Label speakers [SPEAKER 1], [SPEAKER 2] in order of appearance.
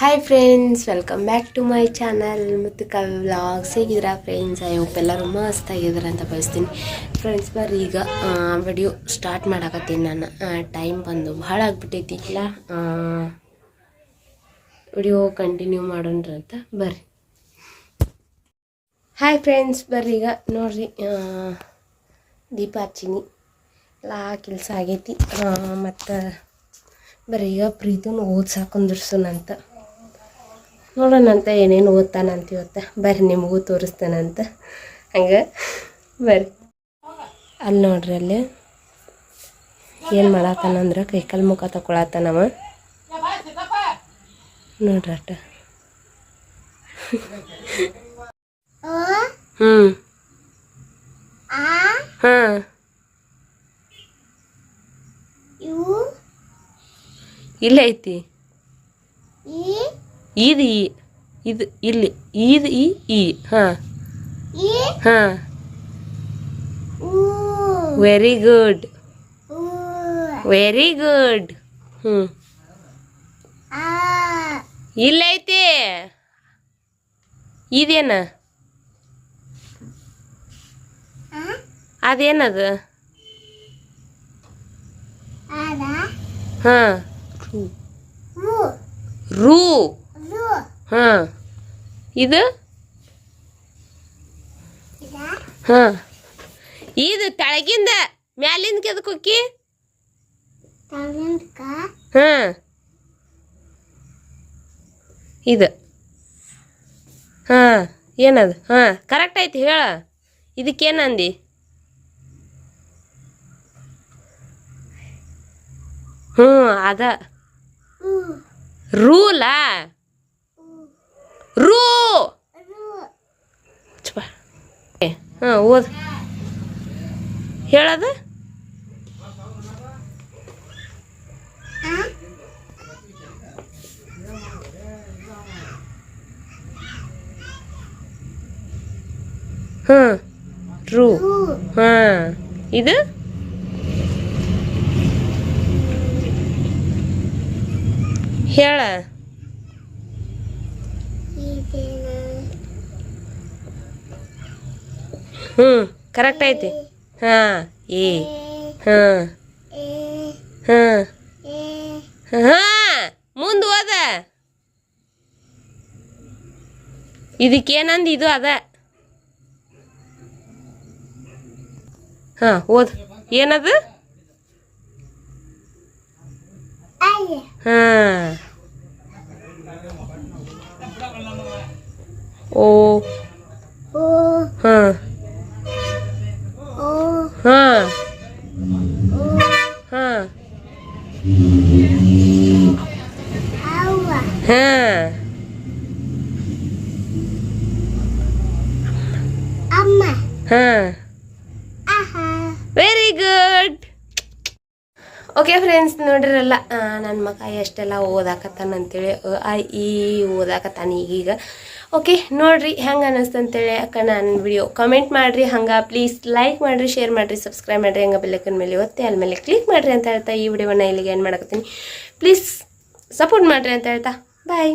[SPEAKER 1] Hi friends welcome back to my channel ಮತ್ತು Kavi vlogs ಹೇಗಿದ್ದೀರಾ friends I hope ಎಲ್ಲರೂ ಮಸ್ತ್ ಆಗಿದ್ದಾರೆ ಅಂತ ಬಯಸ್ತೀನಿ. ಫ್ರೆಂಡ್ಸ್ ಬರ್ರಿ ಈಗ ವಿಡಿಯೋ ಸ್ಟಾರ್ಟ್ ಮಾಡಕತ್ತೀನಿ ನಾನು. ಟೈಮ್ ಬಂದು ಭಾಳ ಆಗ್ಬಿಟ್ಟೈತಿ. ಇಲ್ಲ ವಿಡಿಯೋ ಕಂಟಿನ್ಯೂ ಮಾಡೋಣ್ರಿ ಅಂತ ಬರ್ರಿ. ಹಾಯ್ ಫ್ರೆಂಡ್ಸ್ ಬರ್ರಿ ಈಗ ನೋಡ್ರಿ ದೀಪ ಹಚ್ಚಿನಿ. ಎಲ್ಲ ಕೆಲಸ ಆಗೈತಿ. ಮತ್ತು ಬರ್ರಿ ಈಗ ಪ್ರೀತಿನ ಓದ್ಸಾಕ ಕುಂದಿರ್ಸೋಣಂತ ನೋಡೋಣಂತ ಏನೇನು ಓದ್ತಾನಂತ ಇವತ್ತು. ಬರ್ರಿ, ನಿಮಗೂ ತೋರಿಸ್ತಾನಂತ. ಹಂಗೆ, ಬರ್ರಿ. ಅಲ್ಲಿ ನೋಡ್ರಿ ಅಲ್ಲಿ. ಏನು ಮಾಡತ್ತಾನಂದ್ರೆ ಕೈಕಾಲು ಮುಖ ತಗೊಳತ್ತಾನವ ನೋಡ್ರಿ ಅಟ್ಟ. ಹ್ಞೂ ಹಾಂ. ಇಲ್ಲ ಐತಿ. ಇದು ಈ ಇದು ಇಲ್ಲಿ ಇದು ಈ ಈ. ಹಾಂ. ಹಾಂ. ವೆರಿ ಗುಡ್ ವೆರಿ ಗುಡ್ ಹ್ಞೂ ಇಲ್ಲ ಐತಿ. ಇದೇನ ಅದೇನದು? ಹಾಂ. ರೂ. ಹಾಂ. ಇದು? ಹಾಂ. ಇದು ತೆಳಗಿಂದ ಮ್ಯಾಲಿಂದ ಕೆದಕ್ ಹೋಕ್ಕಿ ಹಾಂ. ಇದು. ಹಾಂ. ಏನದು? ಹಾಂ. ಕರೆಕ್ಟ್ ಐತಿ ಹೇಳ. ಇದಕ್ಕೇನಂದಿ? ಹ್ಞೂ ಅದ. ರೂಲಾ ರೂ. ಹಾಂ ಓದ್. ಹೇಳದ? ಹಾಂ ರೂ. ಹಾ ಇದು? ಹೇಳ. ಹ್ಞೂ ಕರೆಕ್ಟ್ ಐತಿ. ಹಾಂ, ಏ, ಹಾಂ ಹಾಂ ಹಾಂ ಮುಂದೆ ಓದ ಇದಕ್ಕೇನಂದು ಇದು ಅದ. ಹಾಂ, ಓದ್. ಏನದು? ಹಾಂ. ಓ ಹಾಂ ಹಾಂ ಹಾಂ ಹಾಂ. ಹಾ. ವೆರಿ ಗುಡ್ ಓಕೆ ಫ್ರೆಂಡ್ಸ್ ನೋಡಿರಲ್ಲ ನನ್ನ ಮಗ ಎಷ್ಟೆಲ್ಲ ಓದಾಕತ್ತಾನ ಅಂತೇಳಿ ಈ ಓದಾಕತ್ತಾನ ಈಗೀಗ. ಓಕೆ ನೋಡ್ರಿ ಹೆಂಗೆ ಅನ್ನಿಸ್ತು ಅಂತೇಳಿ ಅಕ್ಕ ನಾನು ವಿಡಿಯೋ ಕಮೆಂಟ್ ಮಾಡಿರಿ, ಹಂಗೆ ಪ್ಲೀಸ್ ಲೈಕ್ ಮಾಡಿರಿ ಶೇರ್ ಮಾಡಿರಿ ಸಬ್ಸ್ಕ್ರೈಬ್ ಮಾಡಿರಿ, ಹಂಗೆ ಬೆಲ್ಲಕ್ಕನ ಮೇಲೆ ಒತ್ತೆ ಅಲ್ಲಿ ಕ್ಲಿಕ್ ಮಾಡಿರಿ ಅಂತ ಹೇಳ್ತಾ ಈ ವಿಡಿಯೋವನ್ನು ಇಲ್ಲಿಗೆ ಏನು ಮಾಡಕತ್ತೀನಿ ಪ್ಲೀಸ್ ಸಪೋರ್ಟ್ ಮಾಡಿರಿ ಅಂತ ಹೇಳ್ತಾ. ಬಾಯ್